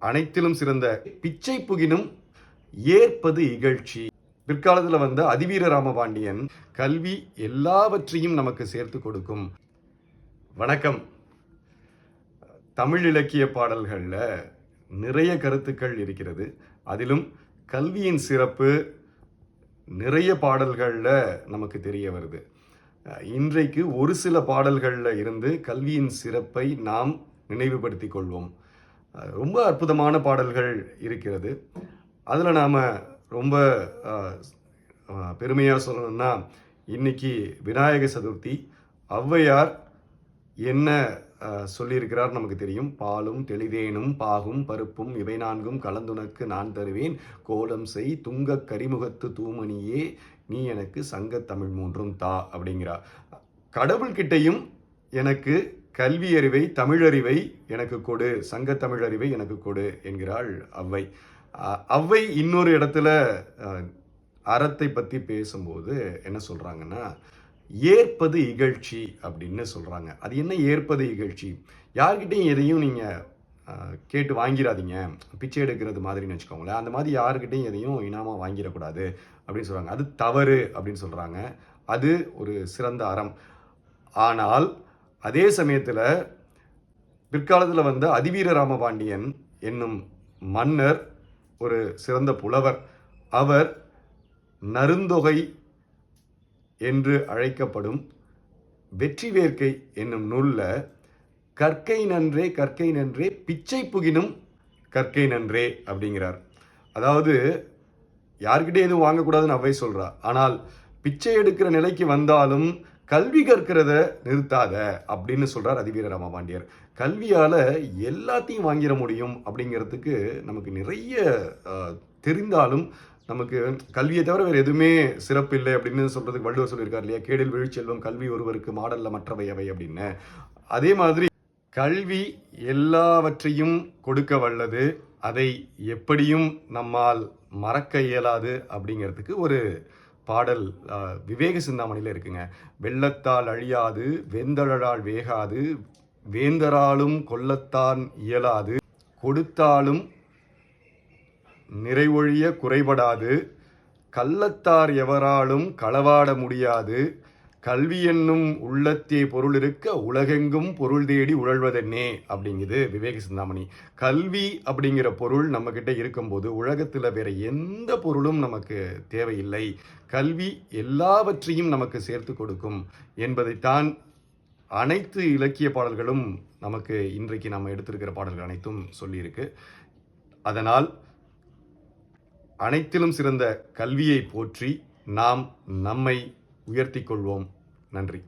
அனைத்திலும் சிறந்த பிச்சை புகினும் ஏற்பது இகழ்ச்சி. பிற்காலத்தில் வந்த அதிவீர ராமபாண்டியன் கல்வி எல்லாவற்றையும் நமக்கு சேர்த்து கொடுக்கும். வணக்கம். தமிழ் இலக்கிய பாடல்களில் நிறைய கருத்துக்கள் இருக்கிறது. அதிலும் கல்வியின் சிறப்பு நிறைய பாடல்களில் நமக்கு தெரிய வருது. இன்றைக்கு ஒரு சில பாடல்களில் இருந்து கல்வியின் சிறப்பை நாம் நினைவுபடுத்திக் கொள்வோம். ரொம்ப அற்புதமான பாடல்கள் இருக்கிறது. அதில் நாம் ரொம்ப பெருமையாக சொல்லணும்னா இன்னைக்கு விநாயக சதுர்த்தி ஔவையார் என்ன சொல்லியிருக்கிறார் நமக்கு தெரியும். பாலும் தெளிதேனும் பாகும் பருப்பும் இவை நான்கும் கலந்துனக்கு நான் தருவேன். கோலம் செய் துங்கக் கரிமுகத்து தூமணியே நீ எனக்கு சங்கத் தமிழ் மூன்றும் தா அப்படிங்கிறார். கடவுள்கிட்டையும் எனக்கு கல்வியறிவை தமிழறிவை எனக்கு கொடு சங்க தமிழறிவை எனக்கு கொடு என்கிறாள் ஔவை அவ்வை ஔவை இன்னொரு இடத்துல அறத்தை பற்றி பேசும்போது என்ன சொல்கிறாங்கன்னா ஏற்பது இகழ்ச்சி அப்படின்னு சொல்கிறாங்க அது என்ன ஏற்பது இகழ்ச்சி? யார்கிட்டையும் எதையும் நீங்கள் கேட்டு வாங்கிடாதீங்க பிச்சை எடுக்கிறது மாதிரின்னு வச்சுக்கோங்களேன். அந்த மாதிரி யாருக்கிட்டையும் எதையும் இனாமாக வாங்கிடக்கூடாது அப்படின்னு சொல்கிறாங்க அது தவறு அப்படின்னு சொல்கிறாங்க அது ஒரு சிறந்த அறம். ஆனால் அதே சமயத்தில் பிற்காலத்தில் வந்த அதிவீர ராமபாண்டியன் என்னும் மன்னர் ஒரு சிறந்த புலவர் அவர் நருந்தொகை என்று அழைக்கப்படும் வெற்றி வேர்க்கை என்னும் நூலில் கற்கை நன்றே கற்கை நன்றே பிச்சை புகினும் கற்கை நன்றே அப்படிங்கிறார். அதாவது யார்கிட்டே எதுவும் வாங்கக்கூடாதுன்னு அவை சொல்றா. ஆனால் பிச்சை எடுக்கிற நிலைக்கு வந்தாலும் கல்வி கற்கிறத நிறுத்தாத அப்படின்னு சொல்றார் அதிவீர ராமபாண்டியர். கல்வியால எல்லாத்தையும் வாங்கிட முடியும் அப்படிங்கிறதுக்கு நமக்கு நிறைய தெரிந்தாலும் நமக்கு கல்வியை தவிர வேறு எதுவுமே சிறப்பு இல்லை அப்படின்னு சொல்றதுக்கு வள்ளுவர் சொல்லியிருக்கார் இல்லையா? கேடில் விழுச்செல்வம் கல்வி ஒருவருக்கு மாடல்ல மற்றவை அவை அப்படின்னு. அதே மாதிரி கல்வி எல்லாவற்றையும் கொடுக்க வல்லது அதை எப்படியும் நம்மால் மறக்க இயலாது அப்படிங்கிறதுக்கு ஒரு பாடல் விவேக சிந்தாமணியில் இருக்குங்க. வெள்ளத்தால் அழியாது வெந்தழலால் வேகாது வேந்தராலும் கொல்லத்தான் இயலாது கொடுத்தாலும் நிறைவொழிய குறைபடாது கள்ளத்தார் எவராலும் களவாட முடியாது கல்வி என்னும் உள்ளத்தே பொருள் இருக்க உலகெங்கும் பொருள் தேடி உழல்வதென்னே அப்படிங்குது விவேக சிந்தாமணி. கல்வி அப்படிங்கிற பொருள் நம்ம கிட்ட இருக்கும்போது உலகத்தில் வேற எந்த பொருளும் நமக்கு தேவையில்லை. கல்வி எல்லாவற்றையும் நமக்கு சேர்த்து கொடுக்கும் என்பதைத்தான் அனைத்து இலக்கிய பாடல்களும் நமக்கு இன்றைக்கு நம்ம எடுத்திருக்கிற பாடல்கள் அனைத்தும் சொல்லியிருக்கு. அதனால் அனைத்திலும் சிறந்த கல்வியை போற்றி நாம் நம்மை உயர்த்தி கொள்வோம். நன்றி.